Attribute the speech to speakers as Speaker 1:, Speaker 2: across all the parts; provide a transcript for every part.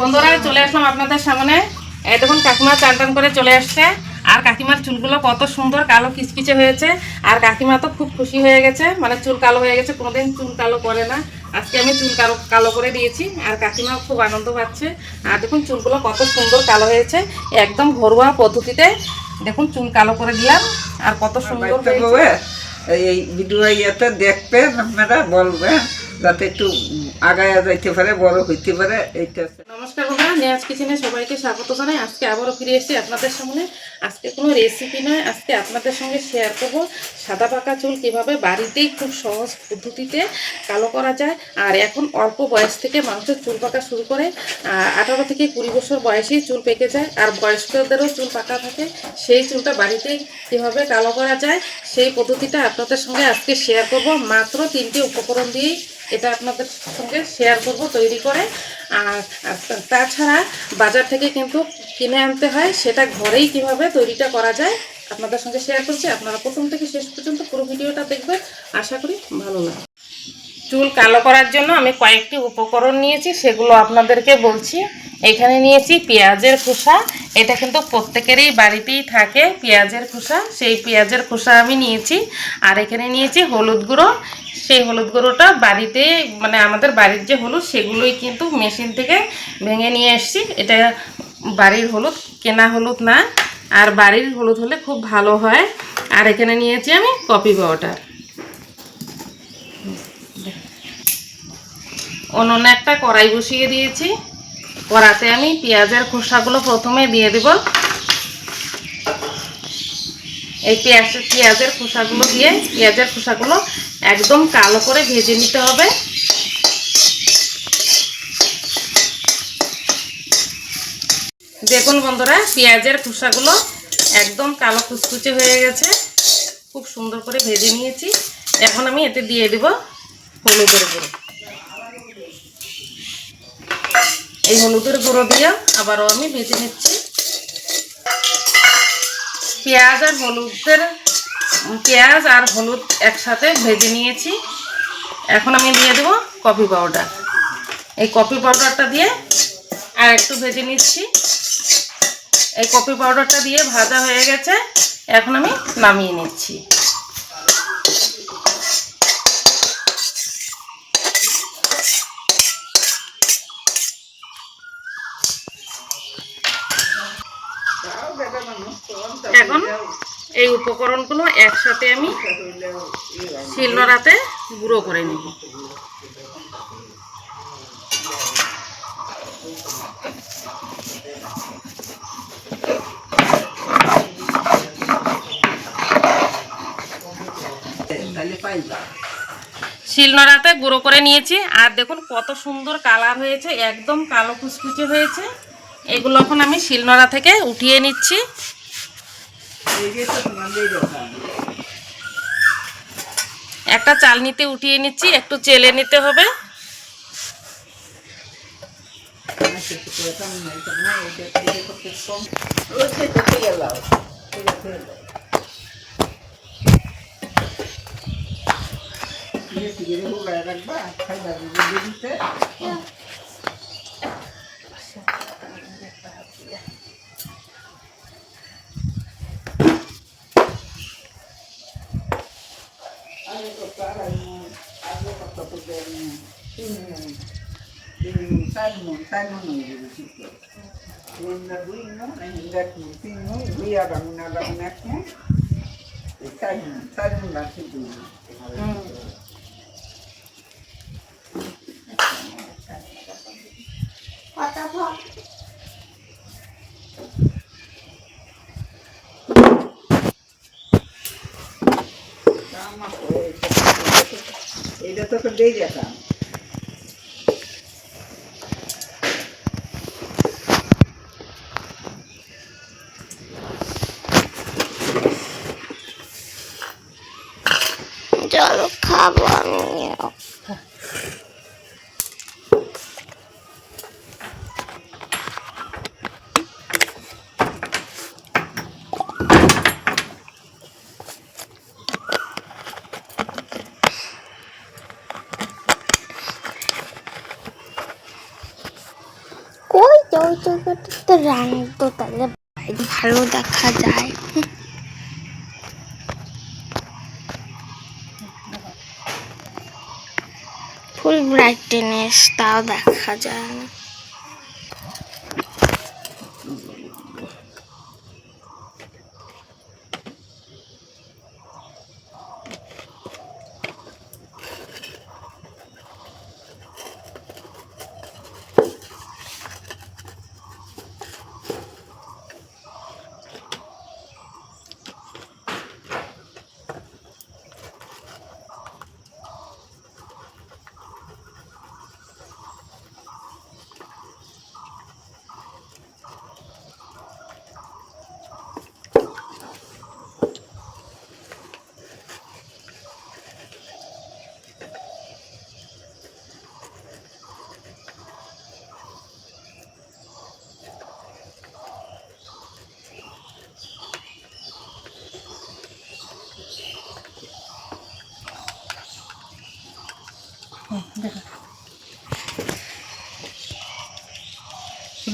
Speaker 1: বন্ধুরা চলে আসলাম আপনাদের সামনে। এই দেখুন কাকিমা চান টান করে চলে আসছে। আর কাকিমার চুলগুলো কত সুন্দর কালো কিচকিচে হয়েছে। আর কাকিমা তো খুব খুশি হয়ে গেছে। মানে চুল কালো হয়ে গেছে কোনোদিন চুল কালো করে না। আজকে আমি চুল কালো কালো করে দিয়েছি আর কাকিমা খুব আনন্দ পাচ্ছে। আর দেখুন চুলগুলো কত সুন্দর কালো হয়েছে একদম ঘরোয়া পদ্ধতিতে। দেখুন চুল কালো করে দিলাম আর কত সুন্দর
Speaker 2: এই ভিডিও ইয়েতে দেখবেন আপনারা বলবেন যাতে একটু আগায়া যাইতে পারে বড় হইতে পারে এইটা
Speaker 1: নমস্কার বন্ধুরা নেয়াজ কিচেনে সবাইকে স্বাগত জানাই। আজকে আবারও ফিরে এসেছি আপনাদের সামনে। আজকে কোনো রেসিপি নয়, আজকে আপনাদের সঙ্গে শেয়ার করব সাদা পাকা চুল কীভাবে বাড়িতেই খুব সহজ পদ্ধতিতে কালো করা যায়। আর এখন অল্প বয়স থেকে মানুষের চুল পাকা শুরু করে আঠারো থেকে কুড়ি বছর বয়সেই চুল পেকে যায়। আর বয়স্কদেরও চুল পাকা থাকে। সেই চুলটা বাড়িতেই কীভাবে কালো করা যায়, সেই পদ্ধতিটা আপনাদের সঙ্গে আজকে শেয়ার করব। মাত্র তিনটে উপকরণ দিয়েই এটা আপনাদের সঙ্গে শেয়ার করব, তৈরি করে। আর তাছাড়া বাজার থেকে কিন্তু কিনে আনতে হয়, সেটা ঘরেই কীভাবে তৈরিটা করা যায় আপনাদের সঙ্গে শেয়ার করছি। আপনারা প্রথম থেকে শেষ পর্যন্ত পুরো ভিডিওটা দেখবেন। আশা করি ভালো লাগে চুল কালো করার জন্য আমি কয়েকটি উপকরণ নিয়েছি, সেগুলো আপনাদেরকে বলছি। এখানে নিয়েছি পেঁয়াজের খোসা। এটা কিন্তু প্রত্যেকেরই বাড়িতেই থাকে, পেঁয়াজের খোসা। সেই পেঁয়াজের খোসা আমি নিয়েছি। আর এখানে নিয়েছি হলুদ গুঁড়ো। সেই হলুদ গুঁড়োটা বাড়িতে মানে আমাদের বাড়ির যে হলুদ, সেগুলোই কিন্তু মেশিন থেকে ভেঙে নিয়ে এসেছি। এটা বাড়ির হলুদ, কেনা হলুদ না, আর বাড়ির হলুদ হলে খুব ভালো হয়। আর এখানে নিয়েছি আমি কপি পাউডার। অন্য একটা কড়াই বসিয়ে দিয়েছি। কড়াতে আমি পেঁয়াজের খোসাগুলো প্রথমে দিয়ে দেব। এই পেঁয়াজ, পেঁয়াজের খোসাগুলো দিয়ে, পেঁয়াজের খোসাগুলো একদম কালো করে ভেজে নিতে হবে। দেখুন বন্ধুরা, পেঁয়াজের খোসাগুলো একদম কালো কুচকুচে হয়ে গেছে। খুব সুন্দর করে ভেজে নিয়েছি। এখন আমি এতে দিয়ে দেব হলুদের গুঁড়ো। এই হলুদের গুঁড়ো দিয়ে আবারও আমি ভেজে নিচ্ছি। পেঁয়াজ আর হলুদের পেঁয়াজ আর হলুদ একসাথে ভেজে নিয়েছি। এখন আমি দিয়ে দেবো কফি পাউডার। এই কফি পাউডারটা দিয়ে আর একটু ভেজে নিচ্ছি। এই কফি পাউডারটা দিয়ে ভাজা হয়ে গেছে। এখন আমি নামিয়ে নিচ্ছি এখন এই উপকরণগুলো একসাথে আমি শিলনোড়াতে গুঁড়ো করে নিব। শিলনোড়াতে গুঁড়ো করে নিয়েছি। আর দেখুন কত সুন্দর কালার হয়েছে, একদম কালো কুচকুচে হয়েছে। এগুলো এখন আমি শিলনোড়া থেকে উঠিয়ে নিচ্ছি
Speaker 2: এই যে তো তোমাদের দোকান
Speaker 1: একটা চালনিতে উঠিয়ে নিচ্ছি একটু চেলে নিতে হবে।
Speaker 2: রাখবা দিয়ে দিতে মন এইটা তো তো দিয়ে যেতাম
Speaker 3: চলো খাব আমিও কোন ওই তো ওই জায়গাটা তো রাখতো তাহলে ভালো দেখা যায় ফুল ব্রাইটনেস তাও দেখা যায় না।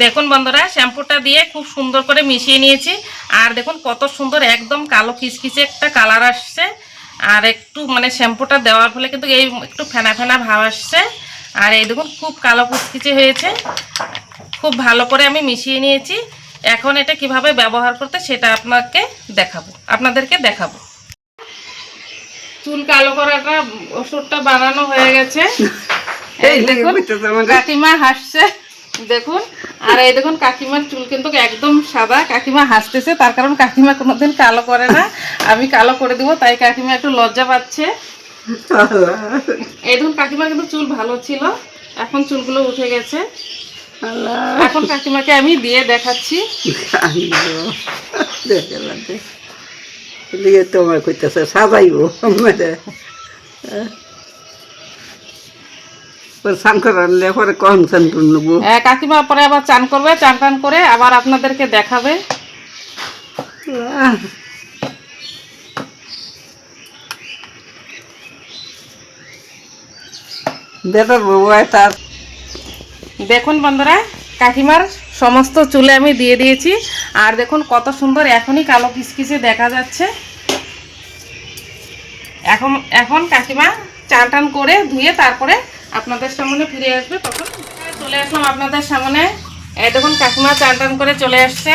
Speaker 1: দেখুন বন্ধুরা, শ্যাম্পুটা দিয়ে খুব সুন্দর করে মিশিয়ে নিয়েছি। আর দেখুন কত সুন্দর, একদম কালো খিচখিচে একটা কালার আসছে। আর একটু মানে শ্যাম্পুটা দেওয়ার ফলে কিন্তু এই একটু ফেনা ফেনা ভাব আসছে। আর এই দেখুন, খুব কালো কুচকিচে হয়েছে। খুব ভালো করে আমি মিশিয়ে নিয়েছি। এখন এটা কীভাবে ব্যবহার করতে, সেটা আপনাকে দেখাবো। আপনাদেরকে দেখাবো। চুল কালো করাটা ওষুধটা বানানো হয়ে গেছে। কাকিমা হাসছে দেখুন। আর এই দেখুন কাকিমার চুল কিন্তু একদম সাদা। কাকিমা হাসতেছে তার কারণ কাকিমা কোনোদিন কালো করে না। আমি কালো করে দিব তাই কাকিমা একটু লজ্জা পাচ্ছে। এই দেখুন কাকিমার কিন্তু চুল ভালো ছিল। এখন চুলগুলো উঠে গেছে। এখন কাকিমাকে আমি দিয়ে দেখাচ্ছি।
Speaker 2: দিয়ে তোমার কইতেছে সাজাইব। মেরে সান করালে পরে নেব।
Speaker 1: কাকিমা পরে আবার চান করবে চান টান করে আবার আপনাদেরকে দেখাবে। দেখুন বন্ধুরা কাকিমার সমস্ত চুলে আমি দিয়ে দিয়েছি। আর দেখুন কত সুন্দর এখনই কালো কিসকিসে দেখা যাচ্ছে। এখন এখন কাকিমা চান টান করে ধুয়ে তারপরে আপনাদের সামনে ফিরে আসবে তখন। চলে আসলাম আপনাদের সামনে। এই দেখুন কাকিমা চান টান করে চলে আসছে।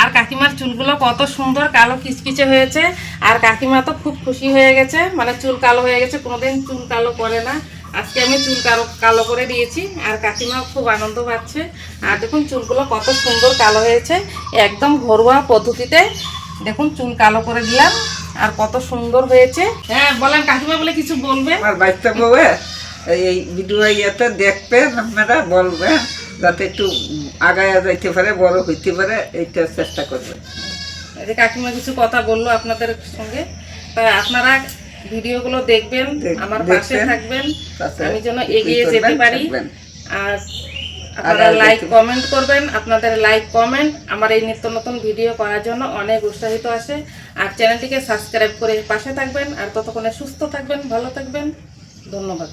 Speaker 1: আর কাকিমার চুলগুলো কত সুন্দর কালো কিচকিচে হয়েছে। আর কাকিমা তো খুব খুশি হয়ে গেছে। মানে চুল কালো হয়ে গেছে, কোনোদিন চুল কালো করে না। আজকে আমি চুল কালো কালো করে দিয়েছি আর কাকিমা খুব আনন্দ পাচ্ছে। আর দেখুন চুলগুলো কত সুন্দর কালো হয়েছে একদম ঘরোয়া পদ্ধতিতে। দেখুন চুল কালো করে দিলাম আর কত সুন্দর হয়েছে। হ্যাঁ বলেন কাকিমা বলে কিছু বলবে?
Speaker 2: আমার বাচ্চা বউ এই ভিডিও ইয়েতে দেখবে আপনারা বলবে যাতে একটু আগায় যাইতে পারে বড় হইতে পারে এইটা চেষ্টা করবে।
Speaker 1: এই কাকিমা কিছু কথা বলল আপনাদের সঙ্গে। তাই আপনারা ভিডিওগুলো দেখবেন আমার পাশে থাকবেন। আমি যেন এগিয়ে যেতে পারি। আর আপনারা লাইক কমেন্ট করবেন আপনাদের লাইক কমেন্ট আমার এই নিত্য নতুন ভিডিও করার জন্য অনেক উৎসাহিত আসে আর চ্যানেলটিকে সাবস্ক্রাইব করে পাশে থাকবেন। আর ততক্ষণে সুস্থ থাকবেন ভালো থাকবেন। ধন্যবাদ।